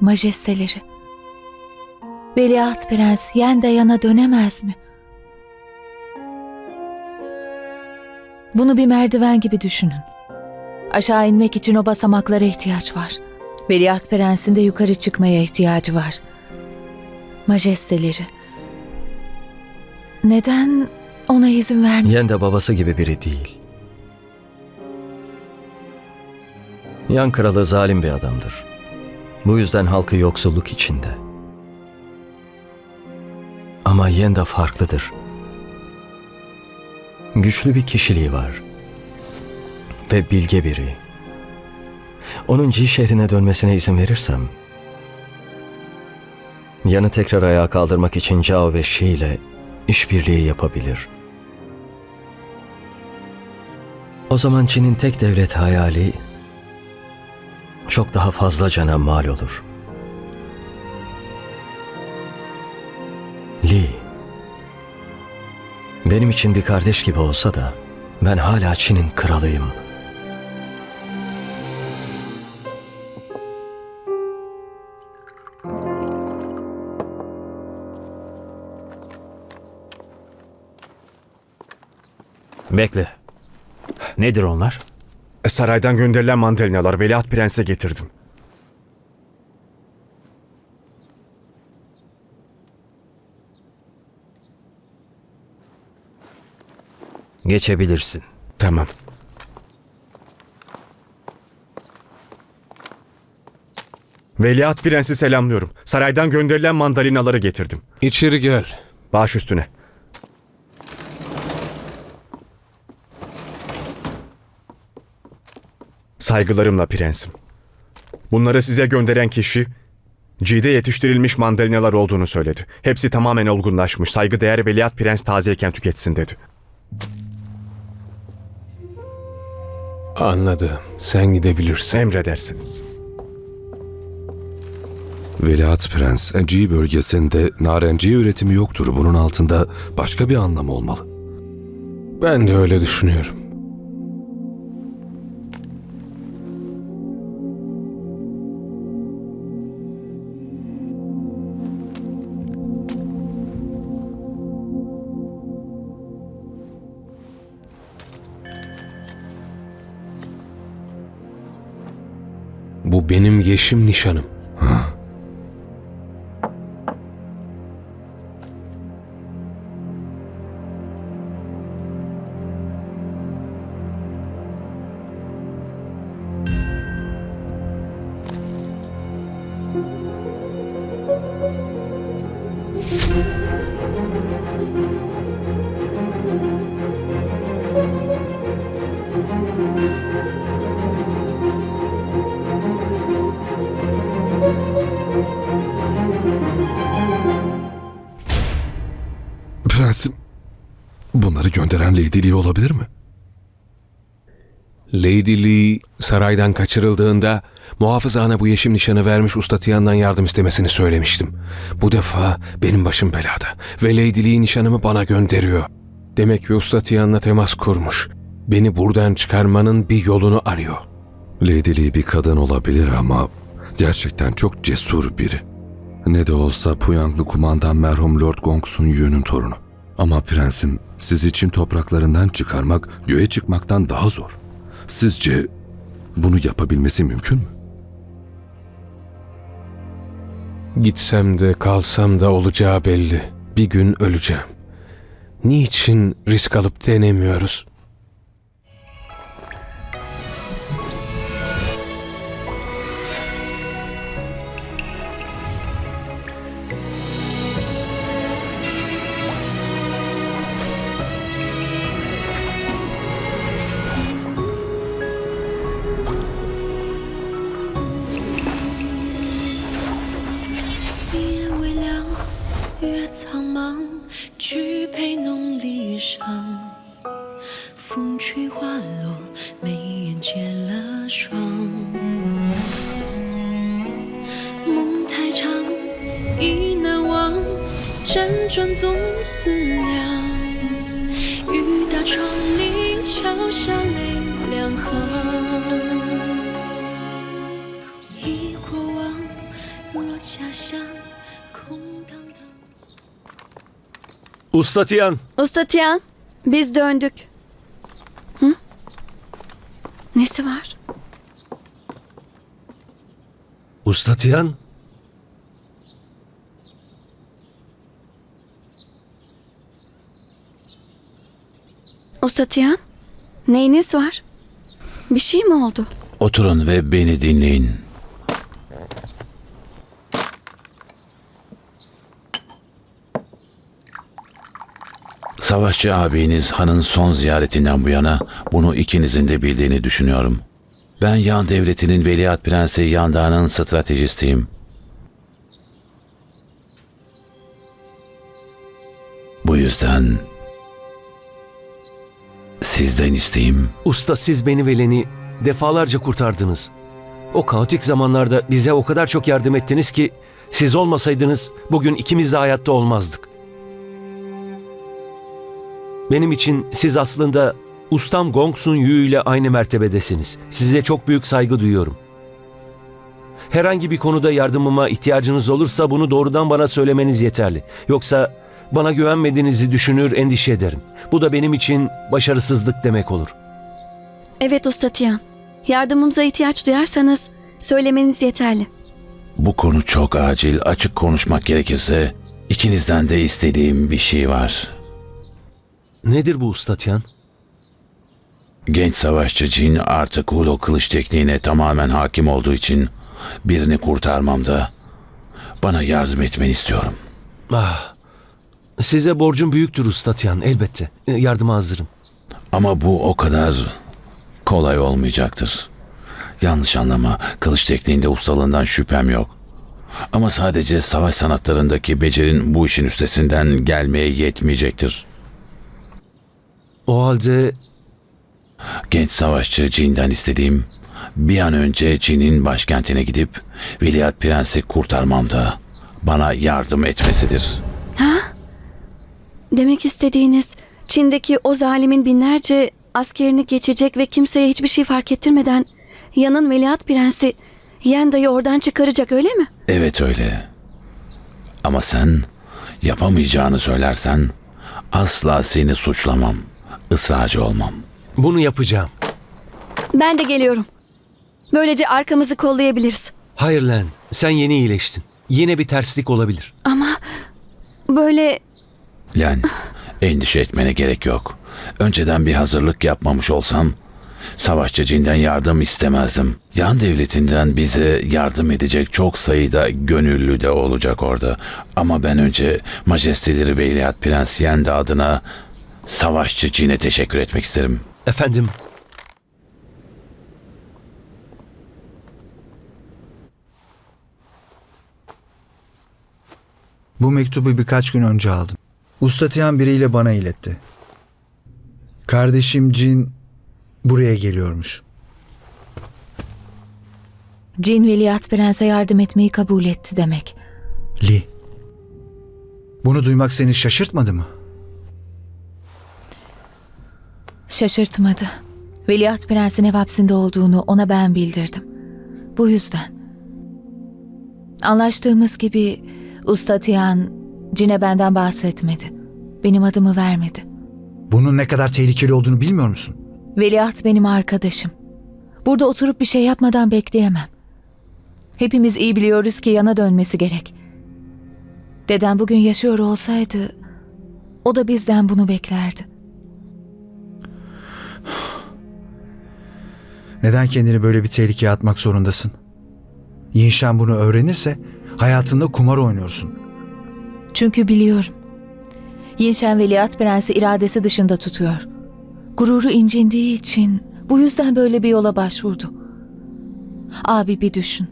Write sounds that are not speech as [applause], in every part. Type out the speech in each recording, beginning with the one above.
Majesteleri. Veliaht Prens Yendayan'a dönemez mi? Bunu bir merdiven gibi düşünün. Aşağı inmek için o basamaklara ihtiyaç var. Veliaht Prens'in de yukarı çıkmaya ihtiyacı var. Majesteleri. Neden ona izin vermiyor? Yen de babası gibi biri değil. Yan kralı zalim bir adamdır. Bu yüzden halkı yoksulluk içinde. Ama Yen de farklıdır. Güçlü bir kişiliği var. Ve bilge biri. Onun Ci şehrine dönmesine izin verirsem, Yan'ı tekrar ayağa kaldırmak için Cao ve Shi ile işbirliği yapabilir. O zaman Çin'in tek devlet hayali çok daha fazla cana mal olur. Li, benim için bir kardeş gibi olsa da ben hala Çin'in kralıyım. Bekle. Nedir onlar? E, Saraydan gönderilen mandalinalar Veliaht Prens'e getirdim. Geçebilirsin. Tamam. Veliaht Prens'i selamlıyorum. Saraydan gönderilen mandalinaları getirdim. İçeri gel. Baş üstüne. Saygılarımla prensim. Bunları size gönderen kişi Cide yetiştirilmiş mandalinalar olduğunu söyledi. Hepsi tamamen olgunlaşmış. Saygıdeğer veliaht prens tazeyken tüketsin dedi. Anladım. Sen gidebilirsin. Emredersiniz. Veliaht Prens, G bölgesinde narenciye üretimi yoktur. Bunun altında başka bir anlam olmalı. Ben de öyle düşünüyorum. Bu benim yeşim nişanım. Bunları gönderen Lady Lee olabilir mi? Lady Lee saraydan kaçırıldığında muhafızana bu yeşim nişanı vermiş usta Tiyan'dan yardım istemesini söylemiştim. Bu defa benim başım belada ve Lady Lee nişanımı bana gönderiyor. Demek ki usta Tiyan'la temas kurmuş. Beni buradan çıkarmanın bir yolunu arıyor. Lady Lee bir kadın olabilir ama gerçekten çok cesur biri. Ne de olsa Puyanglı kumandan merhum Lord Gongsun Yu'nun torunu. Ama prensim siz için topraklarından çıkarmak göğe çıkmaktan daha zor. Sizce bunu yapabilmesi mümkün mü? Gitsem de kalsam da olacağı belli. Bir gün öleceğim. Niçin risk alıp denemiyoruz? 转总思量，雨打窗棂，敲下泪两行。忆过往，若家乡空荡荡。Usta Tiyan, Usta biz döndük. Hı? Nesi var? Usta Tiyan, Usta Tian, neyiniz var? Bir şey mi oldu? Oturun ve beni dinleyin. Savaşçı abiniz Han'ın son ziyaretinden bu yana bunu ikinizin de bildiğini düşünüyorum. Ben Yan Devleti'nin Veliaht Prensi Yanda'nın stratejistiyim. Bu yüzden sizden isteğim Usta siz beni ve Len'i defalarca kurtardınız. O kaotik zamanlarda bize o kadar çok yardım ettiniz ki siz olmasaydınız bugün ikimiz de hayatta olmazdık. Benim için siz aslında ustam Gong Sun Yu ile aynı mertebedesiniz. Size çok büyük saygı duyuyorum. Herhangi bir konuda yardımıma ihtiyacınız olursa bunu doğrudan bana söylemeniz yeterli. Yoksa bana güvenmediğinizi düşünür, endişe ederim. Bu da benim için başarısızlık demek olur. Evet Usta Tian, yardımımıza ihtiyaç duyarsanız söylemeniz yeterli. Bu konu çok acil. Açık konuşmak gerekirse ikinizden de istediğim bir şey var. Nedir bu usta Tian? Genç savaşçı Jin artık Hulo kılıç tekniğine tamamen hakim olduğu için birini kurtarmamda bana yardım etmeni istiyorum. Ah, size borcum büyüktür usta Tian elbette. E, Yardıma hazırım. Ama bu o kadar kolay olmayacaktır. Yanlış anlama, kılıç tekniğinde ustalığından şüphem yok. Ama sadece savaş sanatlarındaki becerin bu işin üstesinden gelmeye yetmeyecektir. O halde Genç savaşçı Jin'den istediğim bir an önce Çin'in başkentine gidip Veliaht Prens'i kurtarmamda bana yardım etmesidir. Demek istediğiniz Çin'deki o zalimin binlerce askerini geçecek ve kimseye hiçbir şey fark ettirmeden Yan'ın veliaht prensi Yenda'yı oradan çıkaracak öyle mi? Evet öyle. Ama sen yapamayacağını söylersen asla seni suçlamam. ısrarcı olmam. bunu yapacağım. Ben de geliyorum. Böylece arkamızı kollayabiliriz. Hayır Len, sen yeni iyileştin. Yine bir terslik olabilir. Ama böyle Len, endişe etmene gerek yok. Önceden bir hazırlık yapmamış olsam savaşçı cinden yardım istemezdim. Yan devletinden bize yardım edecek çok sayıda gönüllü de olacak orada. Ama ben önce majesteleri Veliaht Prens Yenda adına savaşçı Cin'e teşekkür etmek isterim. Efendim, Bu mektubu birkaç gün önce aldım. Ustatiyan biriyle bana iletti. Kardeşim Cin buraya geliyormuş. Cin Veliaht Prens'e yardım etmeyi kabul etti demek. Li. Bunu duymak seni şaşırtmadı mı? Şaşırtmadı. Veliaht Prens'in ev hapsinde olduğunu ona ben bildirdim. Bu yüzden. Anlaştığımız gibi Usta Tian Cin'e benden bahsetmedi. Benim adımı vermedi. Bunun ne kadar tehlikeli olduğunu bilmiyor musun? Veliaht benim arkadaşım. Burada oturup bir şey yapmadan bekleyemem. Hepimiz iyi biliyoruz ki yana dönmesi gerek. Dedem bugün yaşıyor olsaydı o da bizden bunu beklerdi. Neden kendini böyle bir tehlikeye atmak zorundasın? Yinşen bunu öğrenirse hayatında kumar oynuyorsun. Çünkü biliyorum. Yinşen Veliaht Prensi iradesi dışında tutuyor. Gururu incindiği için bu yüzden böyle bir yola başvurdu. Abi bir düşün.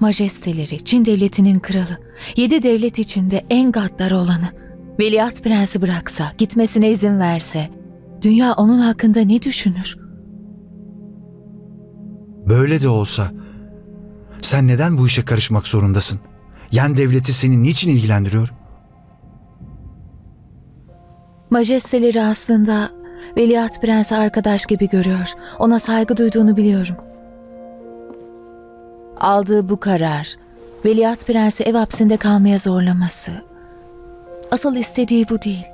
Majesteleri, Çin devletinin kralı, yedi devlet içinde en gaddar olanı. Veliaht Prensi bıraksa, gitmesine izin verse, dünya onun hakkında ne düşünür? Böyle de olsa sen neden bu işe karışmak zorundasın? Yan devleti seni niçin ilgilendiriyor? Majesteleri aslında Veliaht Prensi arkadaş gibi görüyor. Ona saygı duyduğunu biliyorum. Aldığı bu karar, Veliaht Prensi ev hapsinde kalmaya zorlaması. asıl istediği bu değil.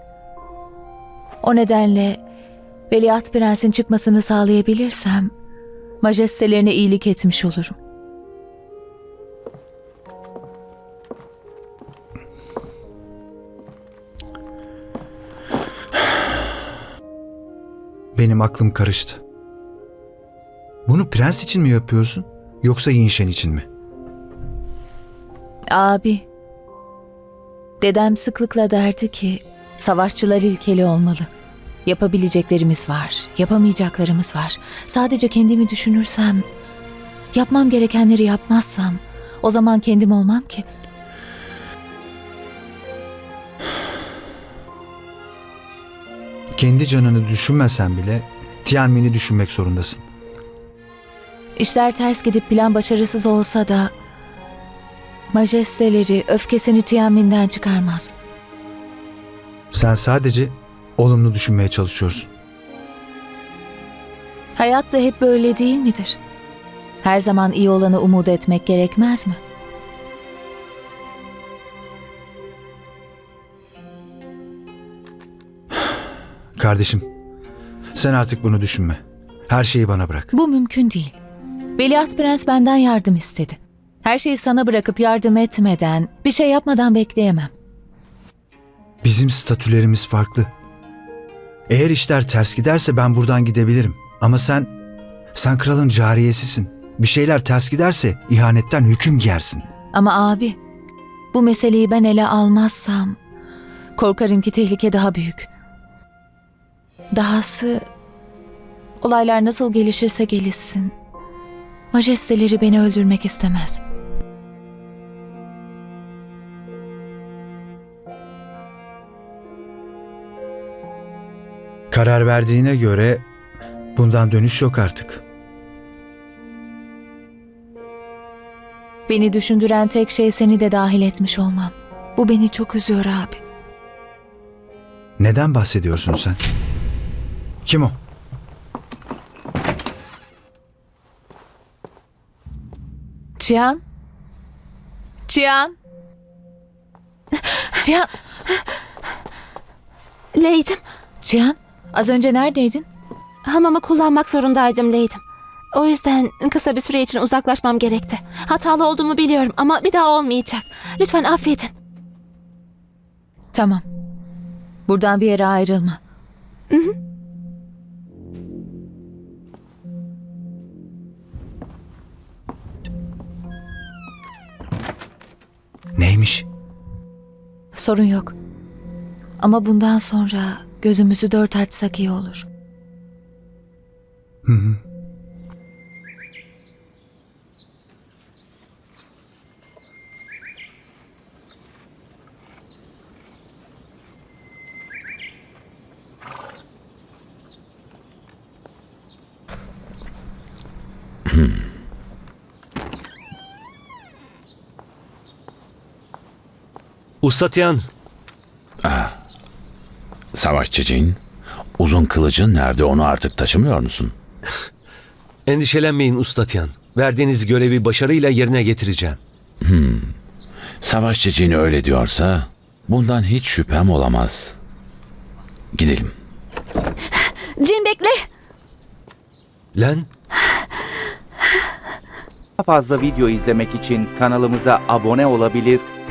O nedenle Veliaht Prens'in çıkmasını sağlayabilirsem majestelerine iyilik etmiş olurum. Benim aklım karıştı. Bunu prens için mi yapıyorsun yoksa Yinşen için mi? Abi, dedem sıklıkla derdi ki savaşçılar ilkeli olmalı. Yapabileceklerimiz var, yapamayacaklarımız var. Sadece kendimi düşünürsem, yapmam gerekenleri yapmazsam o zaman kendim olmam ki. Kendi canını düşünmesen bile Tianmin'i düşünmek zorundasın. İşler ters gidip plan başarısız olsa da majesteleri öfkesini Tianmin'den çıkarmaz. Sen sadece olumlu düşünmeye çalışıyorsun. Hayat da hep böyle değil midir? Her zaman iyi olanı umut etmek gerekmez mi? Kardeşim, sen artık bunu düşünme. Her şeyi bana bırak. Bu mümkün değil. Veliaht Prens benden yardım istedi. Her şeyi sana bırakıp yardım etmeden, bir şey yapmadan bekleyemem. Bizim statülerimiz farklı. Eğer işler ters giderse ben buradan gidebilirim. Ama sen, sen kralın cariyesisin. Bir şeyler ters giderse ihanetten hüküm giyersin. Ama abi, bu meseleyi ben ele almazsam korkarım ki tehlike daha büyük. Dahası olaylar nasıl gelişirse gelişsin. Majesteleri beni öldürmek istemez. Karar verdiğine göre bundan dönüş yok artık. Beni düşündüren tek şey seni de dahil etmiş olmam. Bu beni çok üzüyor abi. Neden bahsediyorsun sen? Kim o? Cihan? Cihan? Cihan? Leydim. Cihan? Az önce neredeydin? Hamamı kullanmak zorundaydım Leydim. O yüzden kısa bir süre için uzaklaşmam gerekti. Hatalı olduğumu biliyorum ama bir daha olmayacak. Lütfen affedin. Tamam. Buradan bir yere ayrılma. Neymiş? Sorun yok. Ama bundan sonra gözümüzü dört açsak iyi olur. Hı hı. Ustatiyan, Savaşçı Cin, uzun kılıcın nerede onu artık taşımıyor musun? [laughs] endişelenmeyin Ustatiyan. Verdiğiniz görevi başarıyla yerine getireceğim. Savaşçı Cin öyle diyorsa bundan hiç şüphem olamaz. Gidelim. Cin bekle. Len, Daha fazla video izlemek için kanalımıza abone olabilir,